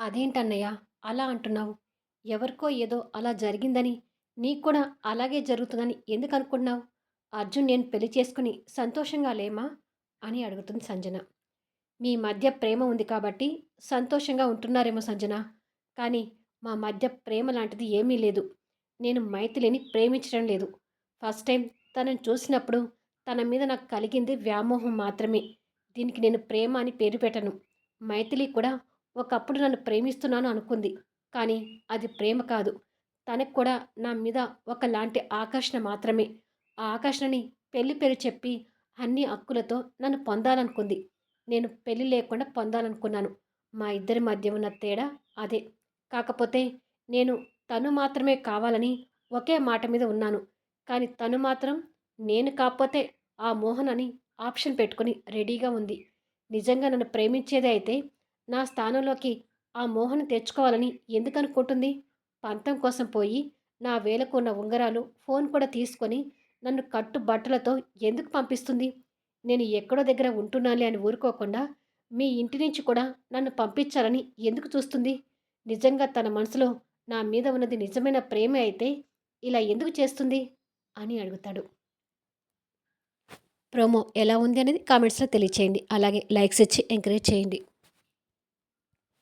అదేంటన్నయ్య? అలా అంటున్నావు. ఎవరికో ఏదో అలా జరిగిందని నీకు కూడా అలాగే జరుగుతుందని ఎందుకు అనుకుంటున్నావు? అర్జున్ నేను పెళ్ళి చేసుకుని సంతోషంగా లేమా? అని అడుగుతుంది సంజన. మీ మధ్య ప్రేమ ఉంది కాబట్టి సంతోషంగా ఉంటున్నారేమో సంజన. కానీ మా మధ్య ప్రేమ లాంటిది ఏమీ లేదు. నేను మైథిలిని ప్రేమించడం లేదు. ఫస్ట్ టైం తనని చూసినప్పుడు తన మీద నాకు కలిగింది వ్యామోహం మాత్రమే. దీనికి నేను ప్రేమ అని పేరు పెట్టను. మైథిలి కూడా ఒకప్పుడు నన్ను ప్రేమిస్తున్నాను అనుకుంది కానీ అది ప్రేమ కాదు. తనకు కూడా నా మీద ఒకలాంటి ఆకర్షణ మాత్రమే. ఆ ఆకర్షణని పెళ్ళి పేరు చెప్పి అన్ని హక్కులతో నన్ను పొందాలనుకుంది. నేను పెళ్ళి లేకుండా పొందాలనుకున్నాను. మా ఇద్దరి మధ్య ఉన్న తేడా అదే. కాకపోతే నేను తను మాత్రమే కావాలని ఒకే మాట మీద ఉన్నాను. కానీ తను మాత్రం నేను కాకపోతే ఆ మోహన్ అని ఆప్షన్ పెట్టుకుని రెడీగా ఉంది. నిజంగా నన్ను ప్రేమించేదే అయితే నా స్థానంలోకి ఆ మోహన్ తెచ్చుకోవాలని ఎందుకనుకుంటుంది? పంతం కోసం పోయి నా వేలకు ఉన్న ఉంగరాలు ఫోన్ కూడా తీసుకొని నన్ను కట్టు బట్టలతో ఎందుకు పంపిస్తుంది? నేను ఎక్కడో దగ్గర ఉంటున్నానులే అని ఊరుకోకుండా మీ ఇంటి నుంచి కూడా నన్ను పంపించాలని ఎందుకు చూస్తుంది? నిజంగా తన మనసులో నా మీద ఉన్నది నిజమైన ప్రేమ అయితే ఇలా ఎందుకు చేస్తుంది? అని అడుగుతాడు. ప్రోమో ఎలా ఉంది అనేది కామెంట్స్లో తెలియచేయండి. అలాగే లైక్స్ ఇచ్చి ఎంకరేజ్ చేయండి.